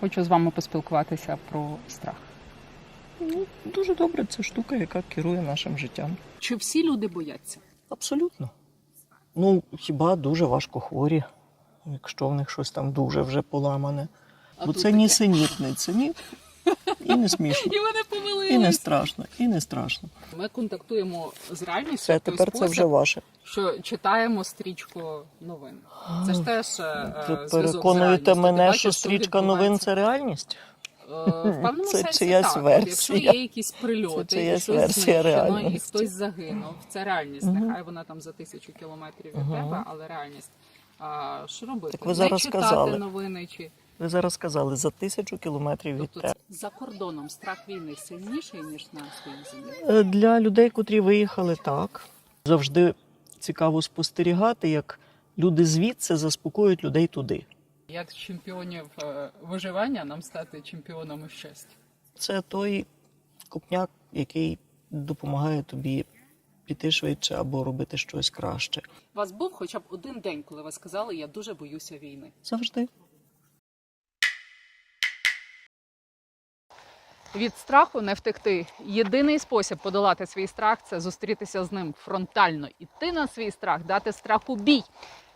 Хочу з вами поспілкуватися про страх. Ну, дуже добре, це штука, яка керує нашим життям. Чи всі люди бояться? Абсолютно. Ну, хіба дуже важко хворі, якщо в них щось там дуже вже поламане. А Бо це таке. нісенітниця, ні. І не смішно, І вони помилились. і не страшно, і не страшно. Ми контактуємо з реальністю. Все, тепер це вже ваше. що читаємо стрічку новин. Це ж теж е, Ви переконуєте мене, бачиш, що стрічка новин це реальність? Е, В певному Це сенсі чиясь так. версія. Якщо є якісь прильоти, Це і щось версія знищено, і хтось загинув, це реальність. Мгм. Нехай вона там за тисячу кілометрів від Мгм. тебе, але реальність. А, що робити? Так ви зараз Не читати сказали. новини чи Ви зараз сказали за тисячу кілометрів від тобто тебе. за кордоном страх війни сильніший ніж на своїй землі. Е, Для людей, котрі виїхали, так. Завжди цікаво спостерігати, як люди звідси заспокоюють людей туди. Як чемпіонів е, виживання нам стати чемпіонами щастя? Це той копняк, який допомагає тобі піти швидше або робити щось краще. У вас був хоча б один день, коли ви сказали, я дуже боюся війни. Завжди. Від страху не втекти. Єдиний спосіб подолати свій страх це зустрітися з ним фронтально, іти на свій страх, дати страху бій.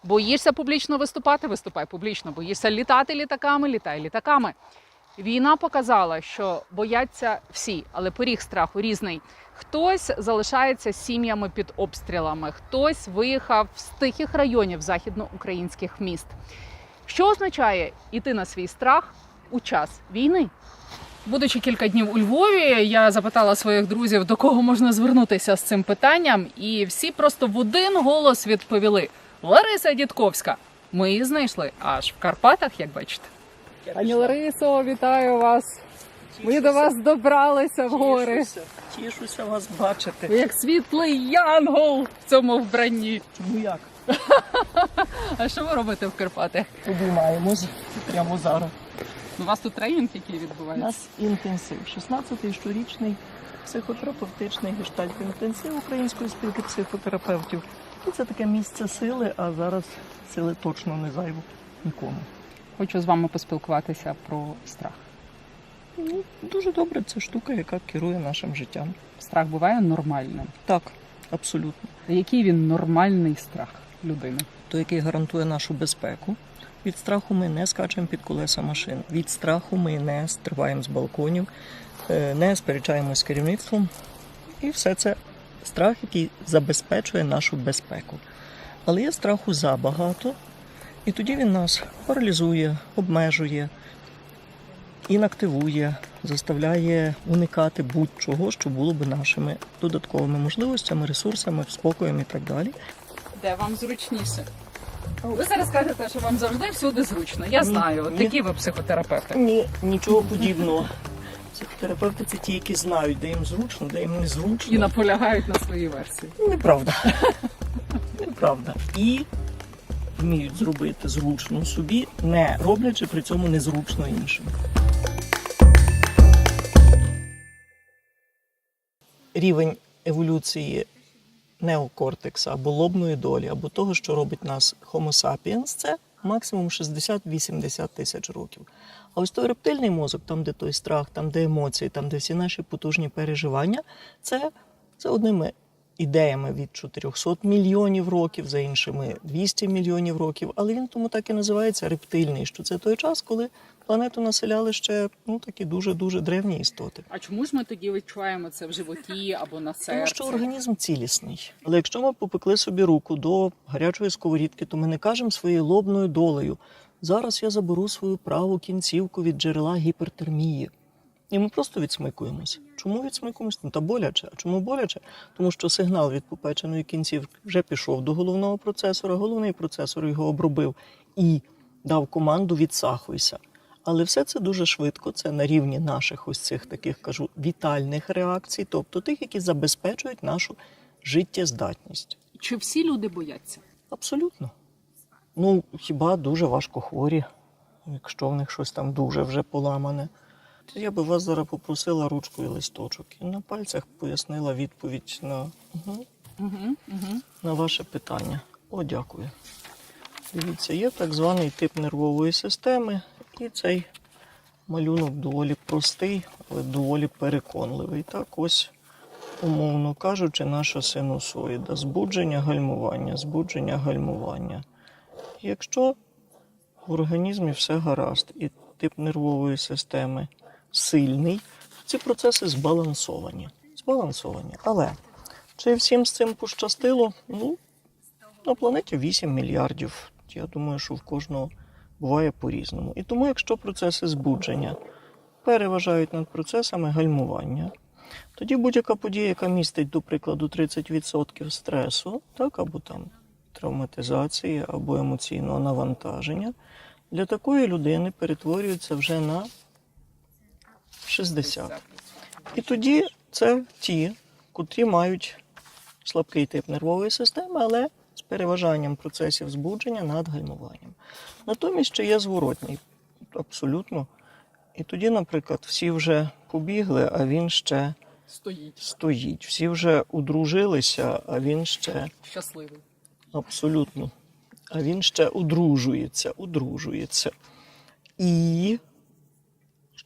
Боїшся публічно виступати, виступай публічно. Боїшся літати літаками, літай літаками. Війна показала, що бояться всі, але поріг страху різний. Хтось залишається сім'ями під обстрілами, хтось виїхав з тихих районів західноукраїнських міст. Що означає іти на свій страх у час війни? Будучи кілька днів у Львові, я запитала своїх друзів, до кого можна звернутися з цим питанням, і всі просто в один голос відповіли: Лариса Дідковська. Ми її знайшли аж в Карпатах, як бачите. Пані Ларисо, вітаю вас. Ми до вас добралися в гори. Тішуся, тішуся вас бачити. Ви як світлий янгол в цьому вбранні. Ну як? А що ви робите в Карпатах? Обіймаємось прямо зараз. У вас тут тренінг, який У відбувається? нас інтенсив. 16-й щорічний психотерапевтичний гештальт інтенсив Української спілки психотерапевтів. І це таке місце сили, а зараз сили точно не зайву нікому. Хочу з вами поспілкуватися про страх. Ну, дуже добре, це штука, яка керує нашим життям. Страх буває нормальним. Так, абсолютно. Який він нормальний страх людини? Той, який гарантує нашу безпеку. Від страху ми не скачемо під колеса машин. Від страху ми не стрибаємо з балконів, е, не сперечаємось з керівництвом. І все це страх, який забезпечує нашу безпеку. Але є страху забагато, і тоді він нас паралізує, обмежує, інактивує, заставляє уникати будь-чого, що було б нашими додатковими можливостями, ресурсами, спокоєм і так далі. Де вам зручніше? Ви зараз кажете, що вам завжди всюди зручно. Я знаю, ні. такі ви психотерапевти. Ні, нічого подібного. Психотерапевти це ті, які знають, де їм зручно, де їм не зручно. І наполягають на своїй версії. Неправда. Неправда. І вміють зробити зручно собі, не роблячи при цьому незручно іншим. Рівень еволюції неокортекса або лобної долі, або того, що робить нас Homo sapiens, це максимум 60-80 тисяч років. А ось той рептильний мозок, там, де той страх, там, де емоції, там, де всі наші потужні переживання, це, це одними ідеями від 400 мільйонів років, за іншими 200 мільйонів років. Але він тому так і називається рептильний, що це той час, коли планету населяли ще ну, такі дуже-дуже древні істоти. А чому ж ми тоді відчуваємо це в животі або на серці? Тому що організм цілісний. Але якщо ми попекли собі руку до гарячої сковорідки, то ми не кажемо своєю лобною долею. Зараз я заберу свою праву кінцівку від джерела гіпертермії. І ми просто відсмикуємося. Чому відсмикуємося? Ну та боляче. А чому боляче? Тому що сигнал від попеченої кінцівки вже пішов до головного процесора, головний процесор його обробив і дав команду відсахуйся. Але все це дуже швидко. Це на рівні наших ось цих таких кажу вітальних реакцій, тобто тих, які забезпечують нашу життєздатність. Чи всі люди бояться? Абсолютно. Ну, хіба дуже важко хворі, якщо в них щось там дуже вже поламане. Я би вас зараз попросила ручку і листочок і на пальцях пояснила відповідь на, угу, Угу, угу. на ваше питання. О, дякую. Дивіться, є так званий тип нервової системи, і цей малюнок доволі простий, але доволі переконливий. Так, ось, умовно кажучи, наша синусоїда. Збудження гальмування, збудження гальмування. Якщо в організмі все гаразд і тип нервової системи сильний, ці процеси збалансовані. Збалансовані. Але чи всім з цим пощастило? Ну, на планеті 8 мільярдів. Я думаю, що в кожного буває по-різному. І тому, якщо процеси збудження переважають над процесами гальмування, тоді будь-яка подія, яка містить, до прикладу, 30% стресу, так, або там травматизації, або емоційного навантаження, для такої людини перетворюється вже на 60. І тоді це ті, котрі мають слабкий тип нервової системи, але з переважанням процесів збудження над гальмуванням. Натомість ще є зворотній, абсолютно. І тоді, наприклад, всі вже побігли, а він ще Стоїть стоїть. Всі вже одружилися, а він ще щасливий. абсолютно. А він ще одружується, одружується. І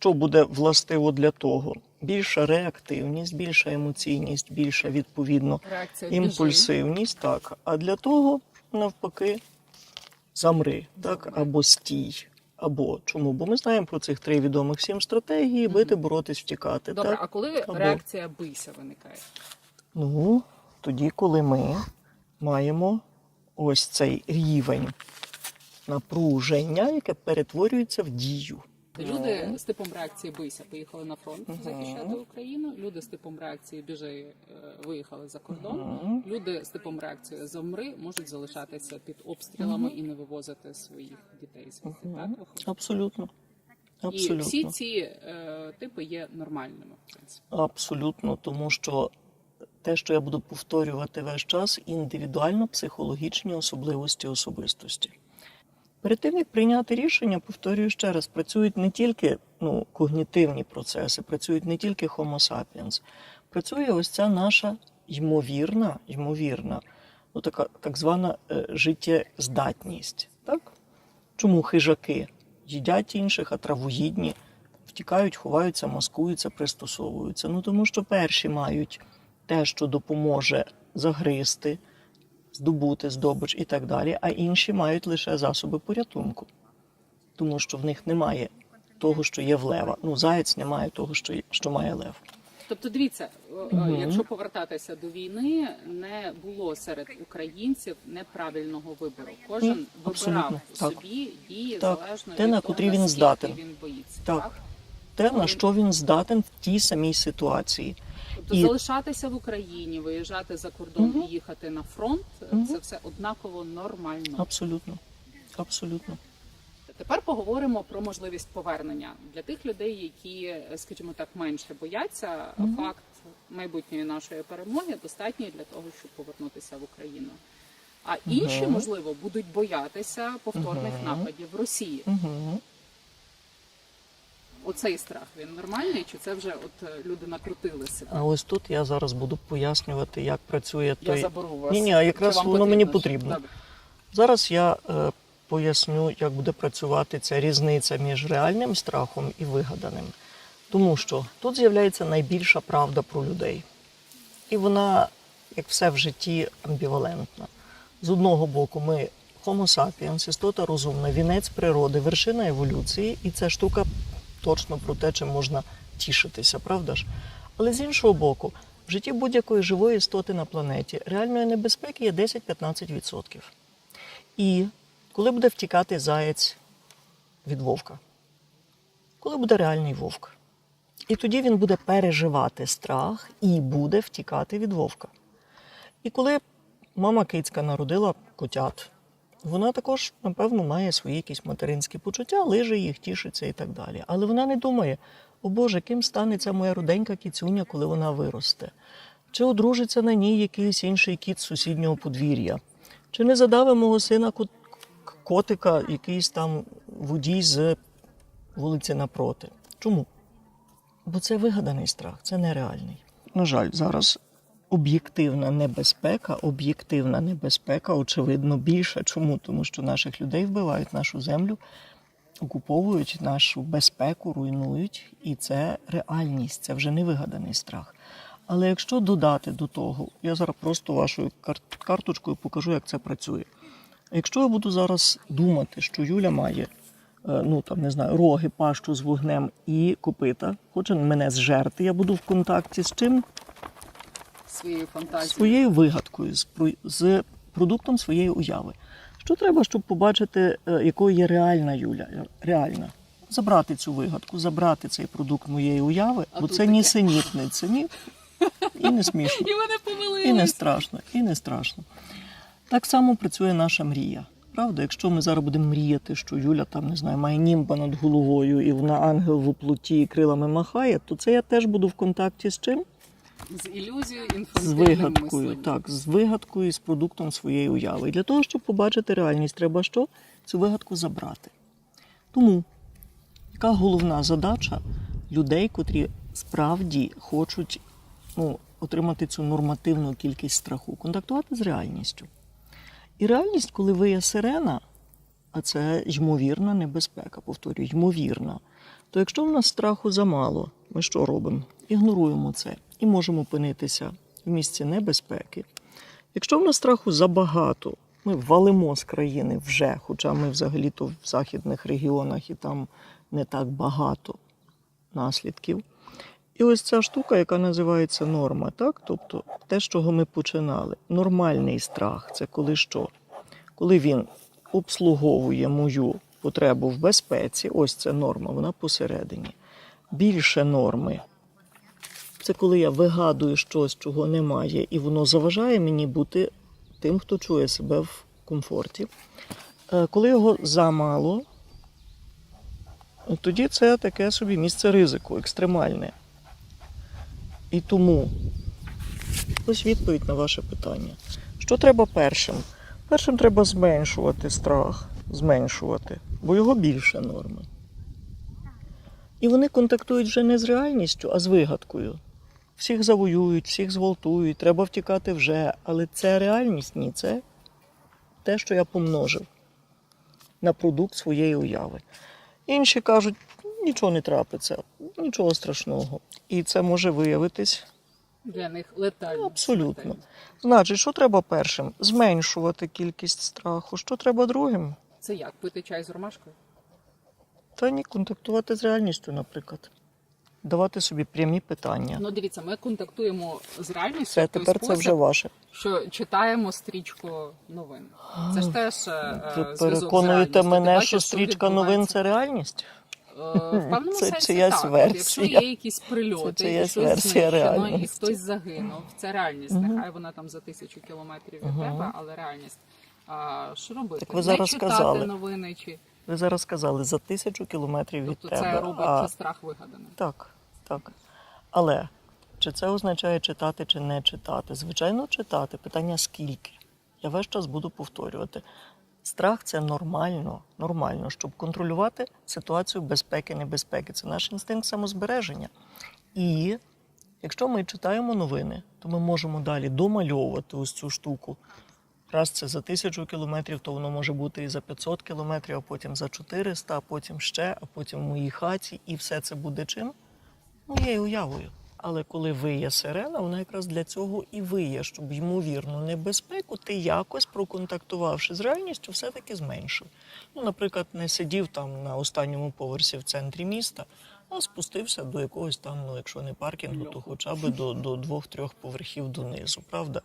що буде властиво для того? Більша реактивність, більша емоційність, більша відповідно Реакція імпульсивність, так. А для того, навпаки, замри, так, або стій. Або чому? Бо ми знаємо про цих три відомих всім стратегії: бити, боротись, втікати. Добре, так? а коли Або- реакція бийся виникає? Ну, тоді, коли ми маємо ось цей рівень напруження, яке перетворюється в дію. Люди з типом реакції бийся поїхали на фронт захищати Україну. Люди з типом реакції біжи е, виїхали за кордон. Люди з типом реакції замри можуть залишатися під обстрілами і не вивозити своїх дітей звідти. Так виходить? Абсолютно. І всі ці е, типи є нормальними, в принципі. Абсолютно, тому що те, що я буду повторювати весь час, індивідуально психологічні особливості особистості. Перед тим як прийняти рішення, повторюю ще раз, працюють не тільки ну, когнітивні процеси, працюють не тільки Homo sapiens, працює ось ця наша ймовірна, ймовірна, ну така так звана е, життєздатність. Так? Чому хижаки їдять інших, а травоїдні втікають, ховаються, маскуються, пристосовуються. Ну тому що перші мають те, що допоможе загризти, здобути здобич і так далі, а інші мають лише засоби порятунку, тому що в них немає того, що є в лева. Ну, заєць не має того, що, є- що має лев. Тобто, дивіться, е, Мгм. якщо повертатися до війни, не було серед українців неправильного вибору. Кожен абсолютно, вибирав так. собі дії Так, залежно те, від на того, котрі він здатен. Він боїться. Так. Так? Те, на що він здатен в тій самій ситуації. Тобто І- залишатися в Україні, виїжджати за кордон Мгм. і їхати на фронт Мгм. це все однаково нормально. Абсолютно. Абсолютно. Тепер поговоримо про можливість повернення для тих людей, які, скажімо так, менше бояться. Мгм. Факт майбутньої нашої перемоги достатній для того, щоб повернутися в Україну. А інші, Мгм. можливо, будуть боятися повторних Мгм. нападів Росії. Угу. Оцей страх він нормальний, чи це вже от е, люди накрутили себе? А ось тут я зараз буду пояснювати, як працює Я той. заберу вас. Ні-ні, а якраз воно мені потрібно. Добре. Зараз я е, поясню, як буде працювати ця різниця між реальним страхом і вигаданим. Тому що тут з'являється найбільша правда про людей. І вона, як все в житті, амбівалентна. З одного боку, ми Homo sapiens, істота розумна, вінець природи, вершина еволюції, і ця штука точно про те, чим можна тішитися, правда ж? Але з іншого боку, в житті будь-якої живої істоти на планеті реальної небезпеки є 10-15%. І коли буде втікати заєць від вовка? Коли буде реальний вовк? І тоді він буде переживати страх і буде втікати від вовка. І коли мама кицька народила котят, вона також, напевно, має свої якісь материнські почуття, лиже їх, тішиться і так далі. Але вона не думає, о Боже, ким стане ця моя руденька кіцюня, коли вона виросте? Чи одружиться на ній якийсь інший кіт з сусіднього подвір'я? Чи не задаве мого сина котика якийсь там водій з вулиці напроти? Чому? Бо це вигаданий страх, це нереальний. На жаль, зараз об'єктивна небезпека, об'єктивна небезпека, очевидно, більша. Чому? Тому що наших людей вбивають нашу землю, окуповують нашу безпеку, руйнують, і це реальність, це вже не вигаданий страх. Але якщо додати до того, я зараз просто вашою карточкою покажу, як це працює. Якщо я буду зараз думати, що Юля має, е, ну там не знаю, роги, пащу з вогнем і копита, хоче мене зжерти, я буду в контакті з чим? Своєю фантазією. своєю вигадкою, з, продуктом своєї уяви. Що треба, щоб побачити, е, якою є реальна Юля? Реальна. Забрати цю вигадку, забрати цей продукт моєї уяви, А бо це таке. нісенітниця, ні. І не смішно, І мене помилили. і не страшно, і не страшно. Так само працює наша мрія. Правда, якщо ми зараз будемо мріяти, що Юля там не знаю, має німба над головою і вона ангел в оплоті і крилами махає, то це я теж буду в контакті з чим? З ілюзією з вигадкою, мисленням. так, з вигадкою, з продуктом своєї уяви. І для того, щоб побачити реальність, треба що? Цю вигадку забрати. Тому, яка головна задача людей, котрі справді хочуть ну, отримати цю нормативну кількість страху, контактувати з реальністю. І реальність, коли виє сирена, а це ймовірна небезпека, повторюю, ймовірна, то якщо в нас страху замало, ми що робимо? Ігноруємо це і можемо опинитися в місці небезпеки. Якщо в нас страху забагато, ми валимо з країни вже, хоча ми взагалі-то в західних регіонах і там не так багато наслідків. І ось ця штука, яка називається норма, так? тобто те, з чого ми починали. Нормальний страх це коли що? Коли він обслуговує мою потребу в безпеці, ось це норма, вона посередині. Більше норми. Це коли я вигадую щось, чого немає, і воно заважає мені бути тим, хто чує себе в комфорті. Е, Коли його замало, тоді це таке собі місце ризику, екстремальне. І тому ось відповідь на ваше питання. Що треба першим? Першим треба зменшувати страх, зменшувати, бо його більше норми. І вони контактують вже не з реальністю, а з вигадкою. Всіх завоюють, всіх зґвалтують, треба втікати вже. Але це реальність, ні, це те, що я помножив на продукт своєї уяви. Інші кажуть, нічого не трапиться, нічого страшного. І це може виявитись Для них летально. Абсолютно. Значить, що треба першим? Зменшувати кількість страху. Що треба другим? Це як? Пити чай з ромашкою? Та ні, контактувати з реальністю, наприклад. Давати собі прямі питання. Ну, дивіться, ми контактуємо з реальністю. Це в той тепер це вже ваше. що читаємо стрічку новин. Це ж теж е, Ви переконуєте мене, що стрічка новин це реальність? Е, В певному Це сенсі чиясь так. версія. Якщо є якісь прильоти, Це чиясь щось версія знищено, і хтось загинув, це реальність. Мгм. Нехай вона там за тисячу кілометрів від Мгм. тебе, але реальність. А, що робити? Так ви зараз Не читати сказали. новини чи Ви зараз сказали за тисячу кілометрів від тобто тебе. це робить а... страх вигаданим. Так, так. Але чи це означає читати чи не читати? Звичайно, читати. Питання скільки? Я весь час буду повторювати. Страх це нормально, нормально, щоб контролювати ситуацію безпеки, небезпеки. Це наш інстинкт самозбереження. І якщо ми читаємо новини, то ми можемо далі домальовувати ось цю штуку. Раз це за тисячу кілометрів, то воно може бути і за 500 кілометрів, а потім за 400, а потім ще, а потім в моїй хаті. І все це буде чим? Моєю уявою. Але коли виє сирена, вона якраз для цього і виє, щоб ймовірну небезпеку ти якось проконтактувавши з реальністю, все-таки зменшив. Ну, наприклад, не сидів там на останньому поверсі в центрі міста, а спустився до якогось там, ну якщо не паркінгу, то хоча б до, до двох-трьох поверхів донизу, правда?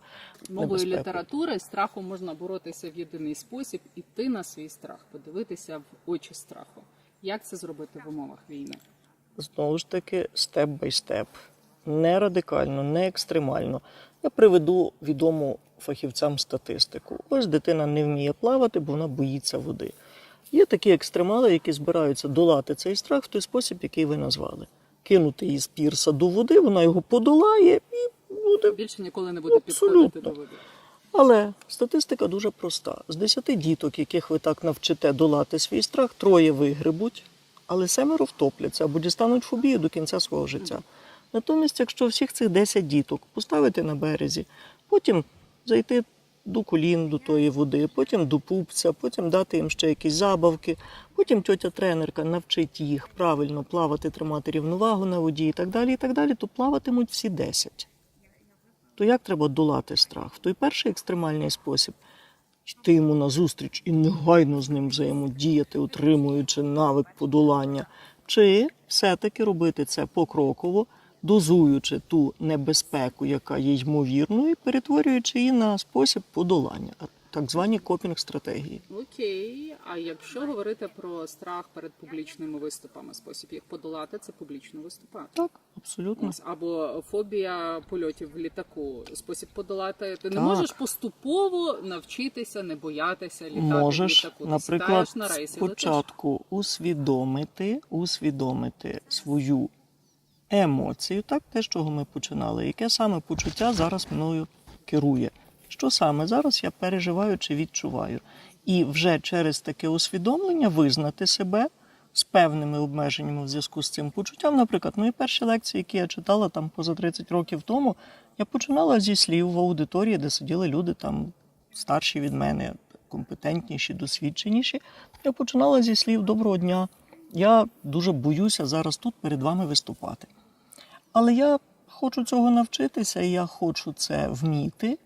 Мовою літератури страхом можна боротися в єдиний спосіб іти на свій страх, подивитися в очі страху. Як це зробити в умовах війни? Знову ж таки, степ бай степ. Не радикально, не екстремально. Я приведу відому фахівцям статистику. Ось дитина не вміє плавати, бо вона боїться води. Є такі екстремали, які збираються долати цей страх в той спосіб, який ви назвали. Кинути її з пірса до води, вона його подолає і буде Більше ніколи не буде Абсолютно. підходити до води. але статистика дуже проста. З 10 діток, яких ви так навчите долати свій страх, троє вигребуть, але семеро втопляться або дістануть фобію до кінця свого життя. Натомість, якщо всіх цих 10 діток поставити на березі, потім зайти до колін до тої води, потім до пупця, потім дати їм ще якісь забавки. Потім тьотя тренерка навчить їх правильно плавати, тримати рівновагу на воді і так далі. І так далі, то плаватимуть всі 10. То як треба долати страх? В той перший екстремальний спосіб йти йому назустріч і негайно з ним взаємодіяти, утримуючи навик подолання, чи все-таки робити це покроково, дозуючи ту небезпеку, яка є ймовірною, перетворюючи її на спосіб подолання, так звані копінг-стратегії. Окей, а якщо говорити про страх перед публічними виступами, спосіб їх подолати це публічно виступати. Так, абсолютно. Ось, або фобія польотів в літаку. Спосіб подолати. Ти не можеш поступово навчитися не боятися літати Можеш, в літаку. Ти наприклад, на рейс і летиш. спочатку усвідомити, усвідомити свою емоцію, так, те, з чого ми починали, яке саме почуття зараз мною керує. Що саме зараз я переживаю чи відчуваю. І вже через таке усвідомлення визнати себе з певними обмеженнями в зв'язку з цим почуттям. Наприклад, мої перші лекції, які я читала там поза 30 років тому, я починала зі слів в аудиторії, де сиділи люди там старші від мене, компетентніші, досвідченіші. Я починала зі слів Доброго дня. Я дуже боюся зараз тут перед вами виступати. Але я хочу цього навчитися, і я хочу це вміти.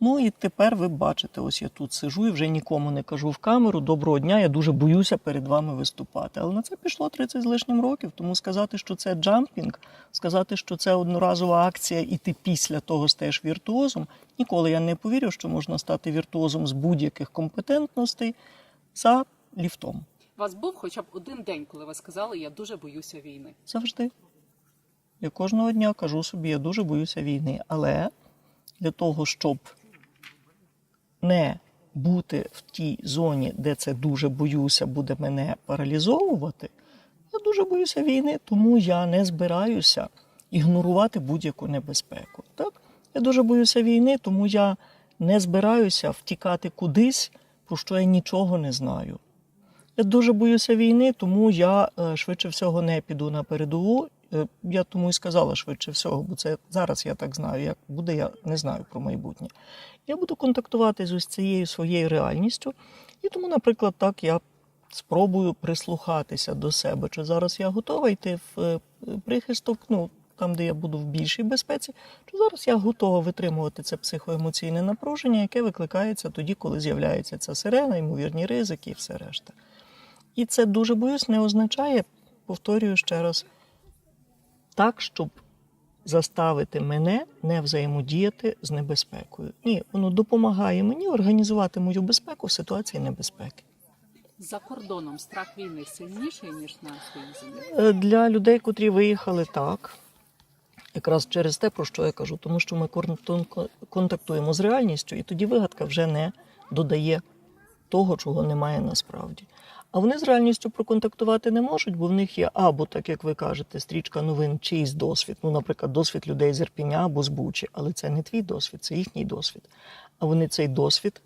Ну і тепер ви бачите, ось я тут сижу і вже нікому не кажу в камеру. Доброго дня, я дуже боюся перед вами виступати. Але на це пішло 30 з лишнім років. Тому сказати, що це джампінг, сказати, що це одноразова акція, і ти після того стаєш віртуозом. Ніколи я не повірю, що можна стати віртуозом з будь-яких компетентностей за ліфтом. У вас був хоча б один день, коли ви сказали, я дуже боюся війни. Завжди. Я кожного дня кажу собі, я дуже боюся війни. Але для того, щоб не бути в тій зоні, де це дуже боюся, буде мене паралізовувати, я дуже боюся війни, тому я не збираюся ігнорувати будь-яку небезпеку. Так? Я дуже боюся війни, тому я не збираюся втікати кудись, про що я нічого не знаю. Я дуже боюся війни, тому я е, швидше всього не піду на передову. Е, Я тому і сказала швидше всього, бо це зараз я так знаю. Як буде, я не знаю про майбутнє. Я буду контактувати з ось цією своєю реальністю, і тому, наприклад, так я спробую прислухатися до себе. Чи зараз я готова йти в е, прихисток, ну там, де я буду в більшій безпеці, чи зараз я готова витримувати це психоемоційне напруження, яке викликається тоді, коли з'являється ця сирена, ймовірні ризики і все решта. І це дуже боюсь не означає, повторюю ще раз, так, щоб заставити мене не взаємодіяти з небезпекою. Ні, воно допомагає мені організувати мою безпеку в ситуації небезпеки. За кордоном страх війни сильніший ніж на своїй землі. Е, Для людей, котрі виїхали так, якраз через те, про що я кажу, тому що ми кон- контактуємо з реальністю, і тоді вигадка вже не додає того, чого немає насправді. А вони з реальністю проконтактувати не можуть, бо в них є або, так як ви кажете, стрічка новин, чийсь досвід. Ну, наприклад, досвід людей з Ірпіня або з Бучі, але це не твій досвід, це їхній досвід. А вони цей досвід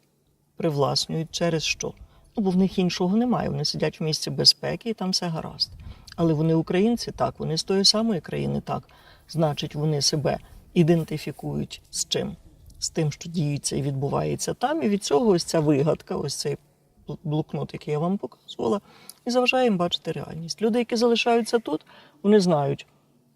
привласнюють через що? Ну, бо в них іншого немає. Вони сидять в місці безпеки і там все гаразд. Але вони українці, так, вони з тої самої країни, так. Значить, вони себе ідентифікують з чим? З тим, що діється і відбувається там. І від цього ось ця вигадка, ось цей блокнот, який я вам показувала, і заважає їм бачити реальність. Люди, які залишаються тут, вони знають,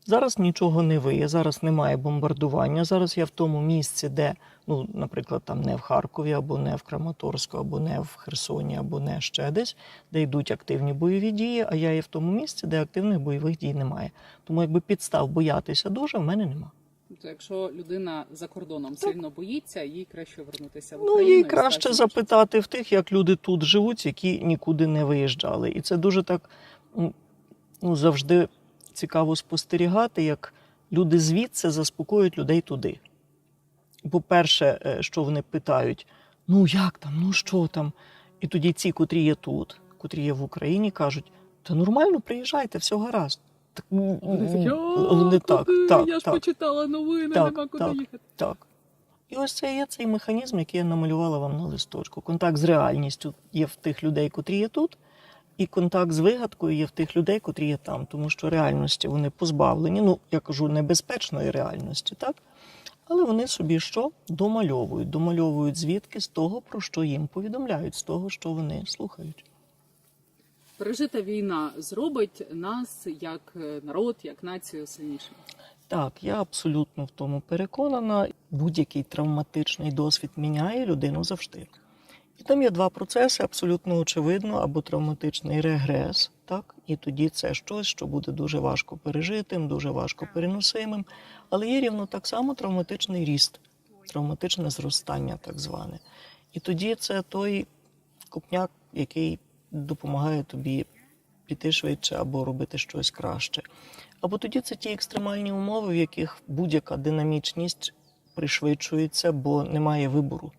зараз нічого не виє, зараз немає бомбардування. Зараз я в тому місці, де, ну, наприклад, там не в Харкові, або не в Краматорську, або не в Херсоні, або не ще десь, де йдуть активні бойові дії. А я є в тому місці, де активних бойових дій немає. Тому якби підстав боятися дуже, в мене нема. Тобто, якщо людина за кордоном Так. сильно боїться, їй краще вернутися в Ну, їй і краще стати запитати в тих, як люди тут живуть, які нікуди не виїжджали. І це дуже так м, ну, завжди цікаво спостерігати, як люди звідси заспокоюють людей туди. По-перше, е, що вони питають: ну як там, ну що там? І тоді ці, котрі є тут, котрі є в Україні, кажуть: та нормально, приїжджайте, все гаразд. Так, м, Вони такі, м, «А, вони так, так, я ж так. почитала новини, нема куди так. їхати. Так. І ось це є цей механізм, який я намалювала вам на листочку. Контакт з реальністю є в тих людей, котрі є тут, і контакт з вигадкою є в тих людей, котрі є там. Тому що реальності вони позбавлені. Ну, я кажу, небезпечної реальності, так? Але вони собі що? Домальовують. Домальовують звідки з того, про що їм повідомляють, з того, що вони слухають. Пережита війна зробить нас як е, народ, як націю сильнішим. Так, я абсолютно в тому переконана. Будь-який травматичний досвід міняє людину завжди. І там є два процеси, абсолютно очевидно, або травматичний регрес, так, і тоді це щось, що буде дуже важко пережитим, дуже важко переносимим. Але є рівно так само травматичний ріст, травматичне зростання, так зване. І тоді це той копняк, який допомагає тобі піти швидше або робити щось краще. Або тоді це ті екстремальні умови, в яких будь-яка динамічність пришвидшується, бо немає вибору.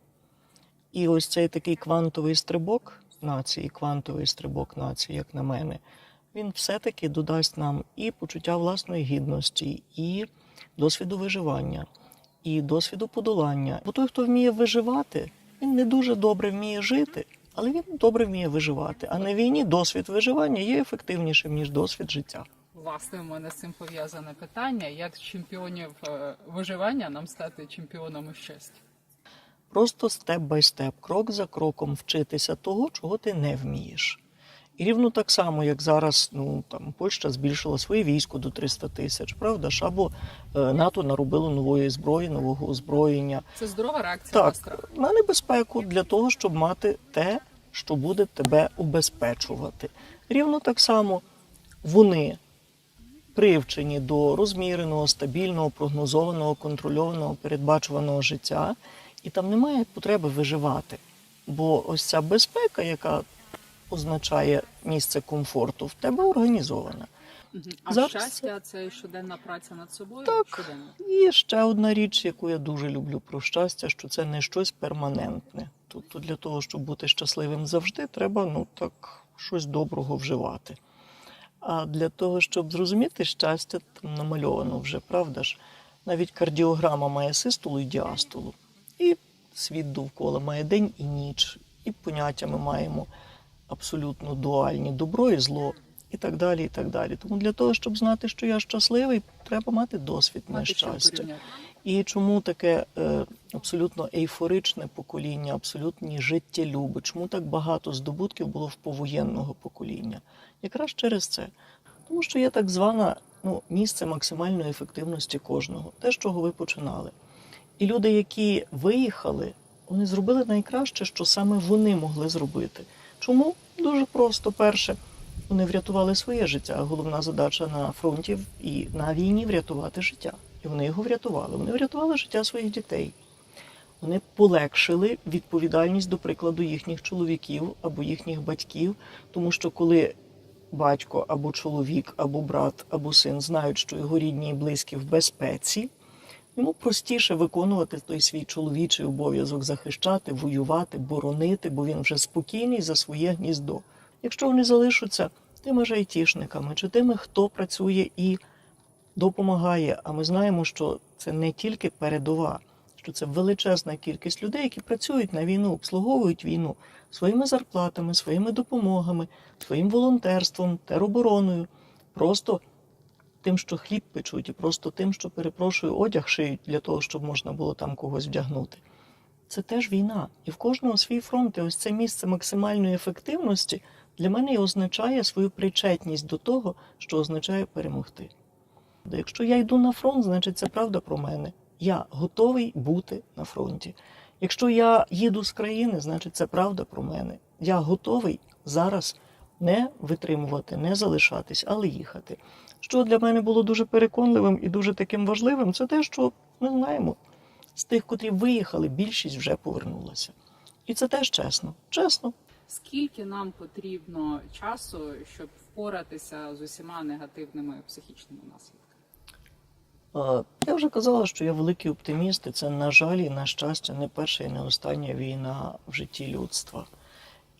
І ось цей такий квантовий стрибок нації, квантовий стрибок нації, як на мене, він все-таки додасть нам і почуття власної гідності, і досвіду виживання, і досвіду подолання. Бо той, хто вміє виживати, він не дуже добре вміє жити, але він добре вміє виживати. А на війні досвід виживання є ефективнішим, ніж досвід життя. Власне, у мене з цим пов'язане питання: як чемпіонів е, виживання нам стати чемпіонами щастя? Просто степ бай степ, крок за кроком вчитися того, чого ти не вмієш. І рівно так само, як зараз ну, там, Польща збільшила своє військо до 300 тисяч, правда ж? Або е, НАТО наробило нової зброї, нового озброєння. Це здорова реакція на страх. на небезпеку для того, щоб мати те, що буде тебе убезпечувати. Рівно так само вони привчені до розміреного, стабільного, прогнозованого, контрольованого, передбачуваного життя, і там немає потреби виживати. Бо ось ця безпека, яка означає місце комфорту, в тебе організована. Мгм. А Зараз щастя це щоденна праця над собою. Так. Щоденно. І ще одна річ, яку я дуже люблю про щастя, що це не щось перманентне. Тобто для того, щоб бути щасливим завжди, треба ну так щось доброго вживати. А для того, щоб зрозуміти щастя, там намальовано вже, правда ж, навіть кардіограма має систолу і діастолу. І світ довкола має день і ніч, і поняття ми маємо абсолютно дуальні добро і зло, і так далі. і так далі. Тому для того, щоб знати, що я щасливий, треба мати досвід нещастя. І чому таке е, абсолютно ейфоричне покоління, абсолютні життєлюби? Чому так багато здобутків було в повоєнного покоління? Якраз через це. Тому що є так зване ну, місце максимальної ефективності кожного, те, з чого ви починали. І люди, які виїхали, вони зробили найкраще, що саме вони могли зробити. Чому? Дуже просто. Перше, вони врятували своє життя. Головна задача на фронті і на війні врятувати життя. І вони його врятували. Вони врятували життя своїх дітей. Вони полегшили відповідальність, до прикладу, їхніх чоловіків або їхніх батьків, тому що коли батько або чоловік, або брат, або син знають, що його рідні і близькі в безпеці, йому простіше виконувати той свій чоловічий обов'язок захищати, воювати, боронити, бо він вже спокійний за своє гніздо. Якщо вони залишаться тими ж айтішниками чи тими, хто працює і допомагає, а ми знаємо, що це не тільки передова, що це величезна кількість людей, які працюють на війну, обслуговують війну своїми зарплатами, своїми допомогами, своїм волонтерством, теробороною, просто тим, що хліб печуть, і просто тим, що перепрошую, одяг шиють для того, щоб можна було там когось вдягнути. Це теж війна. І в кожного свій фронт. І ось це місце максимальної ефективності для мене і означає свою причетність до того, що означає перемогти. Якщо я йду на фронт, значить це правда про мене. Я готовий бути на фронті. Якщо я їду з країни, значить це правда про мене. Я готовий зараз не витримувати, не залишатись, але їхати. Що для мене було дуже переконливим і дуже таким важливим, це те, що ми знаємо, з тих, котрі виїхали, більшість вже повернулася. І це теж чесно. Чесно. Скільки нам потрібно часу, щоб впоратися з усіма негативними психічними наслідками? Я вже казала, що я великий оптиміст, і це, на жаль, і на щастя, не перша і не остання війна в житті людства.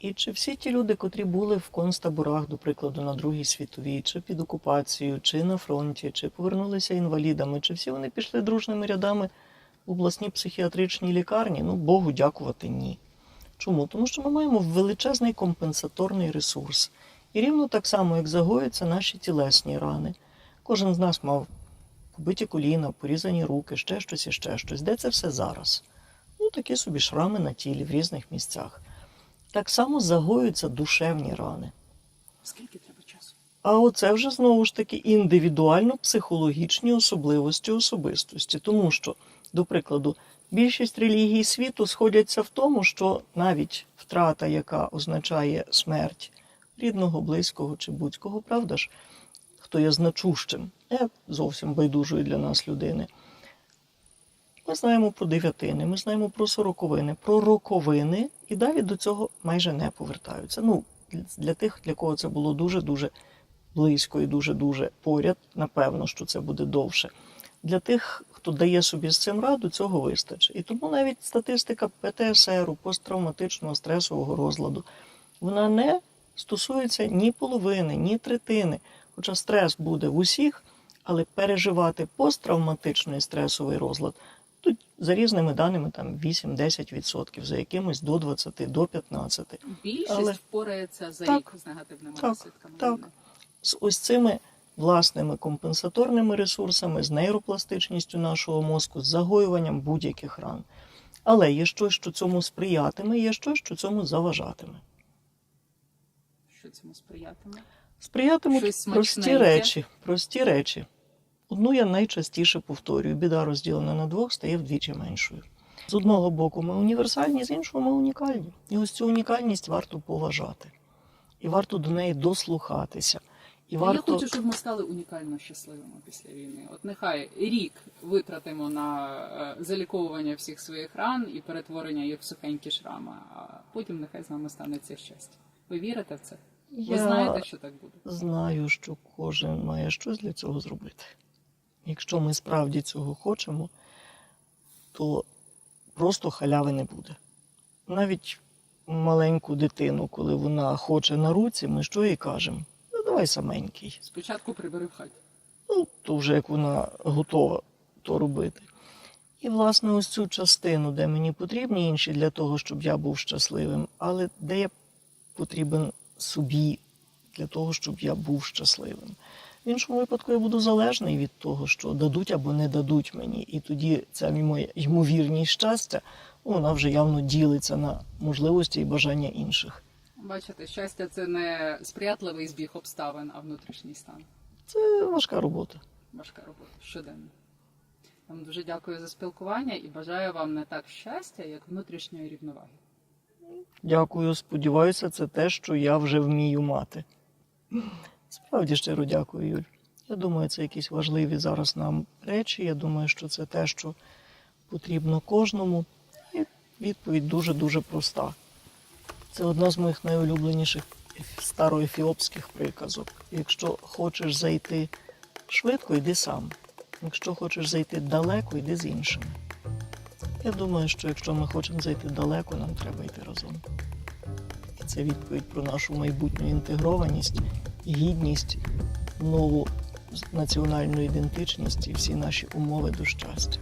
І чи всі ті люди, котрі були в концтаборах, до прикладу, на Другій світовій, чи під окупацією, чи на фронті, чи повернулися інвалідами, чи всі вони пішли дружними рядами в обласні психіатричні лікарні? Ну, Богу дякувати, ні. Чому? Тому що ми маємо величезний компенсаторний ресурс. І рівно так само, як загоюються наші тілесні рани. Кожен з нас мав побиті коліна, порізані руки, ще щось і ще щось. Де це все зараз? Ну, такі собі шрами на тілі в різних місцях. Так само загоюються душевні рани. Скільки треба часу? А оце вже знову ж таки індивідуально психологічні особливості особистості. Тому що, до прикладу, більшість релігій світу сходяться в тому, що навіть втрата, яка означає смерть рідного, близького чи будь-кого, правда ж, хто є значущим, не зовсім байдужої для нас людини. Ми знаємо про дев'ятини, ми знаємо про сороковини, про роковини, і далі до цього майже не повертаються. Ну, для тих, для кого це було дуже-дуже близько і дуже-дуже поряд, напевно, що це буде довше. Для тих, хто дає собі з цим раду, цього вистачить. І тому навіть статистика ПТСР, посттравматичного стресового розладу, вона не стосується ні половини, ні третини. Хоча стрес буде в усіх, але переживати посттравматичний стресовий розлад за різними даними там 8-10%, за якимось до 20, до 15. Більшість Але- впорається за Так, рік з негативними так, наслідками. так. війни. з ось цими власними компенсаторними ресурсами, з нейропластичністю нашого мозку, з загоюванням будь-яких ран. Але є щось, що цьому сприятиме, є щось, що цьому заважатиме. Що цьому сприятиме? Сприятимуть прості речі. Прості речі. Одну я найчастіше повторюю: біда розділена на двох стає вдвічі меншою. З одного боку, ми універсальні, з іншого ми унікальні. І ось цю унікальність варто поважати. І варто до неї дослухатися. І Я хочу, щоб ми стали унікально щасливими після війни. От нехай рік витратимо на е, заліковування всіх своїх ран і перетворення їх в сухенькі шрами, а потім нехай з нами станеться щастя. Ви вірите в це? Ви Я знаєте, що так буде? знаю, що кожен має щось для цього зробити. Якщо ми справді цього хочемо, то просто халяви не буде. Навіть маленьку дитину, коли вона хоче на руці, ми що їй кажемо? Ну, давай саменький. Спочатку прибери в хаті. Ну, то вже як вона готова то робити. І, власне, ось цю частину, де мені потрібні інші для того, щоб я був щасливим, але де я потрібен собі для того, щоб я був щасливим. В іншому випадку я буду залежний від того, що дадуть або не дадуть мені. І тоді ця моя ймовірність щастя, вона вже явно ділиться на можливості і бажання інших. Бачите, щастя це не сприятливий збіг обставин, а внутрішній стан. Це важка робота. Важка робота щоденно. Вам дуже дякую за спілкування і бажаю вам не так щастя, як внутрішньої рівноваги. Дякую, сподіваюся, це те, що я вже вмію мати. Справді щиро дякую, Юль. Я думаю, це якісь важливі зараз нам речі. Я думаю, що це те, що потрібно кожному. І відповідь дуже-дуже проста. Це одна з моїх найулюбленіших староефіопських приказок. Якщо хочеш зайти швидко, йди сам. Якщо хочеш зайти далеко, йди з іншими. Я думаю, що якщо ми хочемо зайти далеко, нам треба йти разом. І це відповідь про нашу майбутню інтегрованість, гідність, нову національну ідентичність і всі наші умови до щастя.